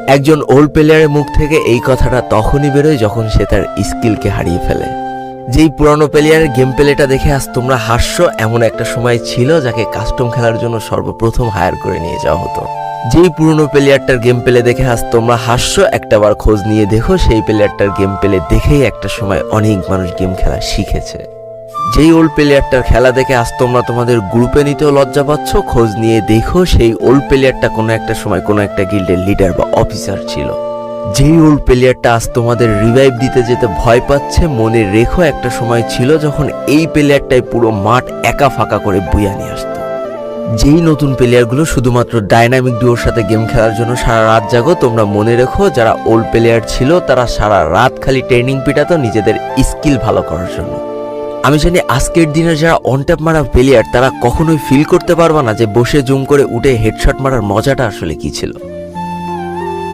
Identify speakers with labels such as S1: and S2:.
S1: একজন ওল্ড প্লেয়ারের মুখ থেকে এই কথাটা তখনই বেরোয় যখন সে তার স্কিলকে হারিয়ে ফেলে। যেই পুরানো প্লেয়ারের গেম প্লেটা দেখে আজ তোমরা হাসছো, এমন একটা সময় ছিল যাকে কাস্টম খেলার জন্য সর্বপ্রথম হায়ার করে নিয়ে যাওয়া হতো। যেই পুরনো প্লেয়ারটার গেম প্লে দেখে আজ তোমরা হাসছো একটাবার খোঁজ নিয়ে দেখো সেই প্লেয়ারটার গেম প্লে দেখেই একটা সময় অনেক মানুষ গেম খেলা শিখেছে। যেই ওল্ড প্লেয়ারটার খেলা দেখে আজ তোমরা তোমাদের গ্রুপে নিতেও লজ্জা পাচ্ছ, খোঁজ নিয়ে দেখো সেই ওল্ড প্লেয়ারটা কোনো একটা সময় কোনো একটা গিল্ডের লিডার বা অফিসার ছিল। যেই ওল্ড প্লেয়ারটা আজ তোমাদের রিভাইভ দিতে যেতে ভয় পাচ্ছে, মনে রেখো একটা সময় ছিল যখন এই প্লেয়ারটাই পুরো মাঠ একা ফাঁকা করে বুয়া নিয়ে আসতো। যেই নতুন প্লেয়ারগুলো শুধুমাত্র ডাইনামিক ডুয়োর সাথে গেম খেলার জন্য সারা রাত জাগো, তোমরা মনে রেখো যারা ওল্ড প্লেয়ার ছিল তারা সারা রাত খালি ট্রেনিং পিটাতো নিজেদের স্কিল ভালো করার জন্য। আমি জানি আজকের দিনে যারা অন ট্যাপ মারা প্লেয়ার তারা কখনোই ফিল করতে পারবে না যে বসে জুম করে উঠে হেডশট মারার মজাটা আসলে কি ছিল।